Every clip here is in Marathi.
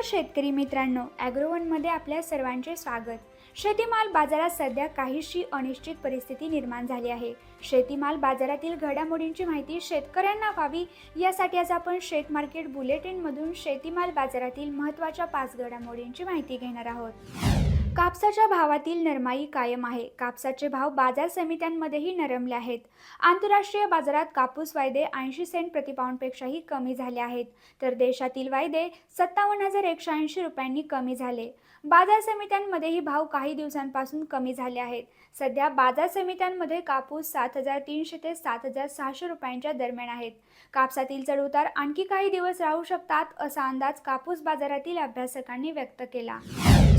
नमस्कार शेतकरी मित्रांनो ॲग्रोवनमध्ये आपल्या सर्वांचे स्वागत. शेतीमाल बाजारात सध्या काहीशी अनिश्चित परिस्थिती निर्माण झाली आहे. शेतीमाल बाजारातील घडामोडींची माहिती शेतकऱ्यांना व्हावी यासाठी आज आपण शेत मार्केट बुलेटिनमधून शेतीमाल बाजारातील महत्त्वाच्या पाच घडामोडींची माहिती घेणार आहोत. कापसाच्या भावातील नरमाई कायम आहे. कापसाचे भाव बाजार समित्यांमध्येही नरमले आहेत. आंतरराष्ट्रीय बाजारात कापूस वायदे ऐंशी सेंट प्रतिपाऊंडपेक्षाही कमी झाले आहेत. तर देशातील वायदे सत्तावन्न हजार एकशे ऐंशी रुपयांनी कमी झाले. बाजार समित्यांमध्येही भाव काही दिवसांपासून कमी झाले आहेत. सध्या बाजार समित्यांमध्ये कापूस सात हजार तीनशे ते सात हजार सहाशे रुपयांच्या दरम्यान आहेत. कापसातील चढउतार आणखी काही दिवस राहू शकतात असा अंदाज कापूस बाजारातील अभ्यासकांनी व्यक्त केला.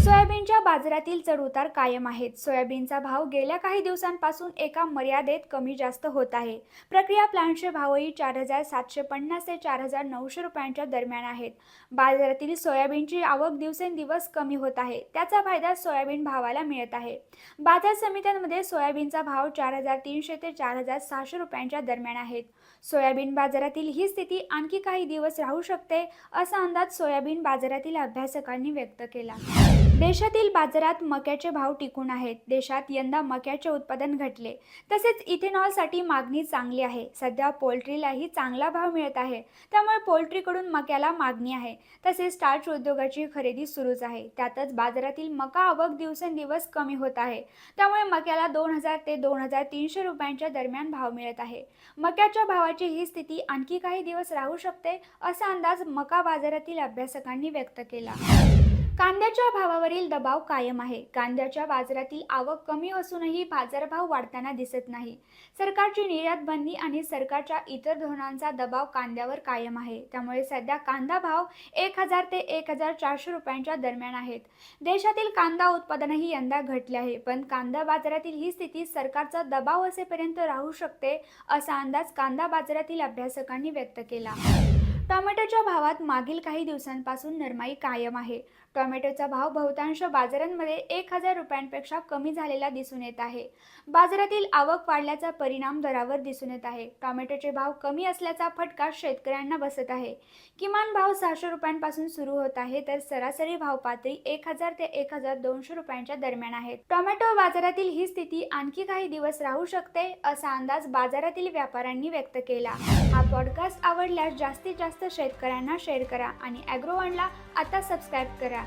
सोयाबीनच्या बाजारातील चढउतार कायम आहेत. सोयाबीनचा भाव गेल्या काही दिवसांपासून एका मर्यादेत कमी जास्त होत आहे. प्रक्रिया प्लांटचे भावही चार हजार सातशे पन्नास ते चार हजार नऊशे रुपयांच्या दरम्यान आहेत. बाजारातील सोयाबीनची आवक दिवसेंदिवस कमी होत आहे. त्याचा फायदा सोयाबीन भावाला मिळत आहे. बाजार समित्यांमध्ये सोयाबीनचा भाव चार हजार तीनशे ते चार हजार सहाशे रुपयांच्या दरम्यान आहेत. सोयाबीन बाजारातील ही स्थिती आणखी काही दिवस राहू शकते असा अंदाज सोयाबीन बाजारातील अभ्यासकांनी व्यक्त केला. देशातील बाजारात मक्याचे भाव टिकून आहेत. देशात यंदा मक्याचे उत्पादन घटले. तसेच इथेनॉलसाठी मागणी चांगली आहे. सध्या पोल्ट्रीलाही चांगला भाव मिळत आहे. त्यामुळे पोल्ट्रीकडून मक्याला मागणी आहे. तसेच स्टार्च उद्योगाची खरेदी सुरूच आहे. त्यातच बाजारातील मका आवक दिवसेंदिवस कमी होत आहे. त्यामुळे मक्याला दोन हजार ते दोन हजार तीनशे रुपयांच्या दरम्यान भाव मिळत आहे. मक्याच्या भावाची ही स्थिती आणखी काही दिवस राहू शकते असा अंदाज मका बाजारातील अभ्यासकांनी व्यक्त केला. कांद्याच्या भावावरील दबाव कायम आहे. कांद्याच्या बाजारातील आवक कमी असूनही बाजारभाव वाढताना दिसत नाही. सरकारची निर्यात बंदी आणि सरकारच्या इतर धोरणांचा दबाव कांद्यावर कायम आहे. त्यामुळे सध्या कांदा भाव एक हजार ते एक हजार चारशे रुपयांच्या दरम्यान आहेत. देशातील कांदा उत्पादनही यंदा घटले आहे. पण कांदा बाजारातील ही स्थिती सरकारचा दबाव असेपर्यंत राहू शकते असा अंदाज कांदा बाजारातील अभ्यासकांनी व्यक्त केला. टोमॅटोच्या भावात मागील काही दिवसांपासून नरमाई कायम आहे. टोमॅटोचा भाव बहुतांश बाजारांमध्ये एक हजार रुपयांपेक्षा कमी झालेला दिसून येत आहे. बाजारातील आवक वाढल्याचा परिणाम दरावर दिसून येत आहे. टोमॅटोचे भाव कमी असल्याचा फटका शेतकऱ्यांना बसत आहे. किमान भाव सहाशे रुपयांपासून सुरू होत आहे तर सरासरी भाव पातळी एक हजार ते एक हजार दोनशे रुपयांच्या दरम्यान आहेत टोमॅटो बाजारातील ही स्थिती आणखी काही दिवस राहू शकते असा अंदाज बाजारातील व्यापाऱ्यांनी व्यक्त केला. हा पॉडकास्ट आवडल्यास जास्तीत जास्त शेतकऱ्यांना शेअर करा आणि ॲग्रोवनला आता सबस्क्राईब करा.